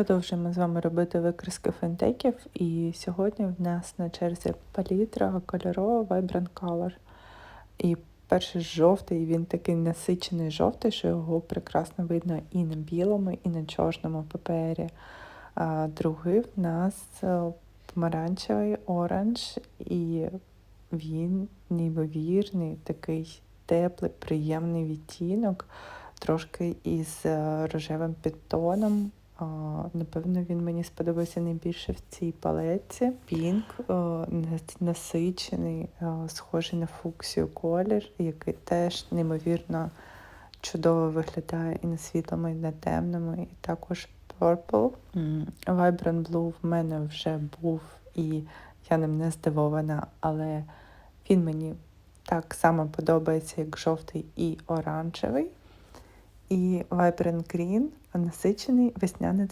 Продовжуємо з вами робити викраски фентеків, і сьогодні в нас на черзі палітра кольорова Vibrant Color. І перший жовтий, він такий насичений жовтий, що його прекрасно видно і на білому, і на чорному папері. А другий в нас е, помаранчевий оранж, і він неймовірний, такий теплий, приємний відтінок, трошки із е, рожевим підтоном. Напевно, він мені сподобався найбільше в цій палетці. Пінк насичений, схожий на фуксію колір, який теж неймовірно чудово виглядає і на світлому, і на темному, і також Purple. Vibrant Blue в мене вже був, і я ним не здивована, але він мені так само подобається, як жовтий і оранжевий. І Vibrant Green насичений весняний